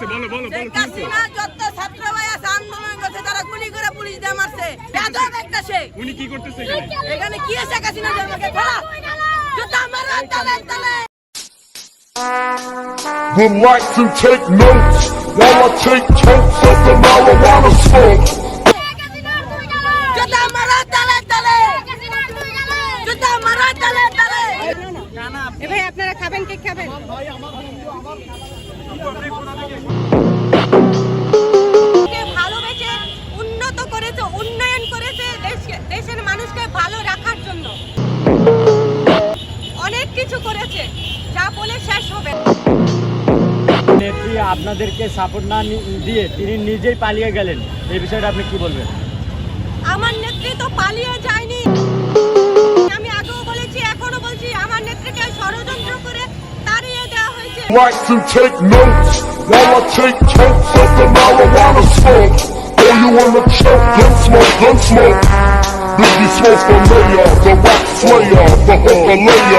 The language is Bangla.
হয়েছে বলো বলো বলো কি যত ছাত্র ভাই আছে আন্দোলন করছে তারা গুলি করে পুলিশ দিয়ে মারছে। যাদব একটা সে উনি কি করতেছে এখানে? এখানে কি আছে কাসিনা জন্মকে ফেলা জুতা মারা তালে তালে। Relax and take notes while I take totes of the marijuana smoke. জুতা মারা তালে তালে। জুতা মারা তালে তালে। এ ভাই আপনারা খাবেন কেক খাবেন? কে মানুষকে ভালো রাখার জন্য। অনেক কিছু করেছে যা বলে শেষ হবে। নেত্রী আপনাদেরকে সাপোর্ট না দিয়ে তিনি নিজেই পালিয়ে গেলেন। এই বিষয়টা আপনি কি বলবেন? আমার নেত্রী তো পালিয়ে যায়নি। আমি আগেও বলেছি এখনও বলছি আমার নেত্রীকে ষড়যন্ত্র করে তাড়িয়ে দেওয়া হয়েছে। While I take Biggie smoke for mayor, the rock slayer, the hooker layer.